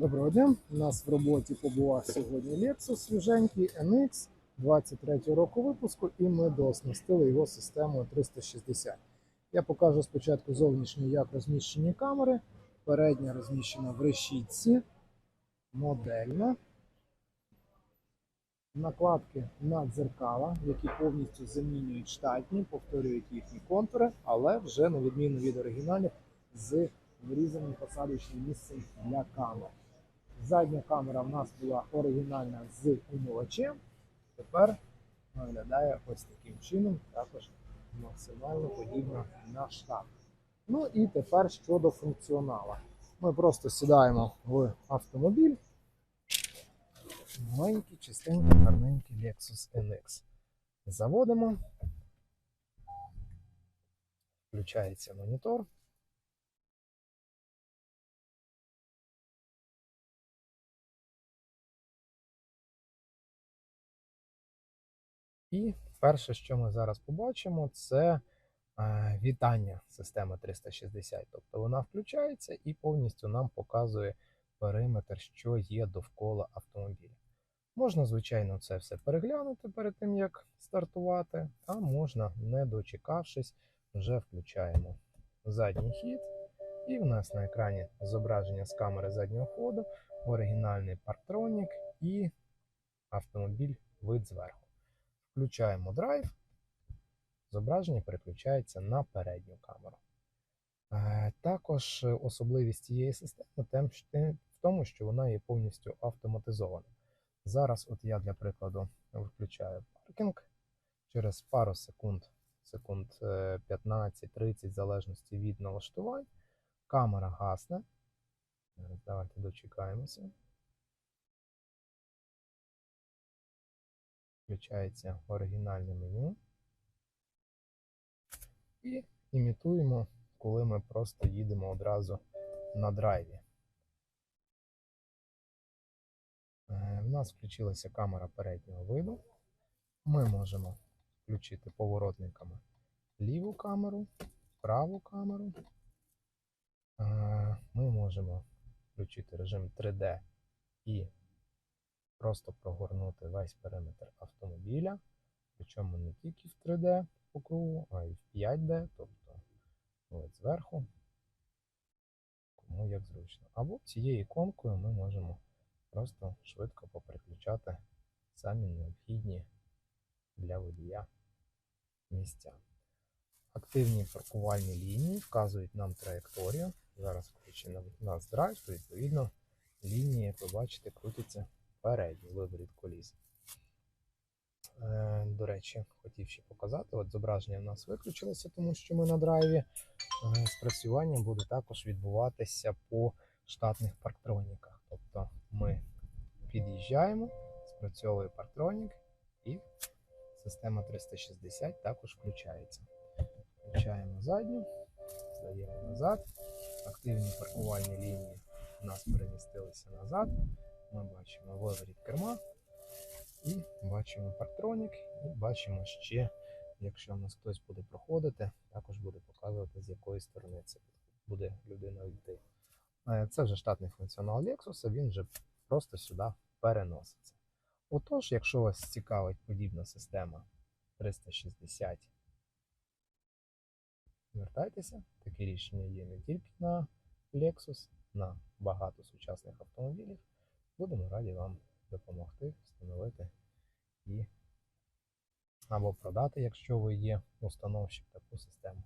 Доброго дня. У нас в роботі побував сьогодні Lexus свіженький NX 23 року випуску, і ми дооснастили його системою 360. Я покажу спочатку зовнішній, як розміщені камери. Передня розміщена в решітці, модельна. Накладки на дзеркала, які повністю замінюють штатні, повторюють їхні контури, але вже на відміну від оригіналів з вирізаним посадочним місцем для камер. Задня камера в нас була оригінальна з умивачем. Тепер виглядає ось таким чином, також максимально подібна на штат. Ну і тепер щодо функціоналу. Ми просто сідаємо в автомобіль. Маленький, чистенький, гарненький Lexus NX. Заводимо. Включається монітор. І перше, що ми зараз побачимо, це е, вітання системи 360. Тобто вона включається і повністю нам показує периметр, що є довкола автомобіля. Можна, звичайно, це все переглянути перед тим, як стартувати, а можна, не дочекавшись, вже включаємо задній хід. І в нас на екрані зображення з камери заднього ходу, оригінальний парктронік і автомобіль вид зверху. Включаємо драйв, зображення переключається на передню камеру. Е, Також особливість цієї системи в тому, що вона є повністю автоматизована. Зараз, от я для прикладу включаю паркінг через пару секунд, секунд е, 15-30, в залежності від налаштувань, камера гасне. Давайте дочекаємося. Включається оригінальне меню. І імітуємо, коли ми просто їдемо одразу на драйві. Е, В нас включилася камера переднього виду. Ми можемо включити поворотниками ліву камеру, праву камеру. Е, Ми можемо включити режим 3D і просто прогорнути весь периметр автомобіля. Причому не тільки в 3D по кругу, а й в 5D, тобто от зверху, кому як зручно. Або цією іконкою ми можемо просто швидко попереключати самі необхідні для водія місця. Активні паркувальні лінії вказують нам траєкторію. Зараз включено в нас драйв, то відповідно лінії, як ви бачите, крутяться передній виворіт коліс. Е, До речі, хотів ще показати, от зображення в нас виключилося, тому що ми на драйві. Е, Спрацювання буде також відбуватися по штатних парктроніках. Тобто ми під'їжджаємо, спрацьовує парктронік і система 360 також включається. Включаємо задню, здаємо назад. Активні паркувальні лінії у нас перемістилися назад. Ми бачимо виворіт керма і бачимо парктронік, і бачимо ще, якщо в нас хтось буде проходити, також буде показувати, з якої сторони це буде людина йти. Е, Це вже штатний функціонал Lexus, він вже просто сюди переноситься. Отож, якщо вас цікавить подібна система 360, звертайтеся. Такі рішення є не тільки на Lexus, на багато сучасних автомобілів. Будемо раді вам допомогти встановити і або продати, якщо ви є установщик таку систему.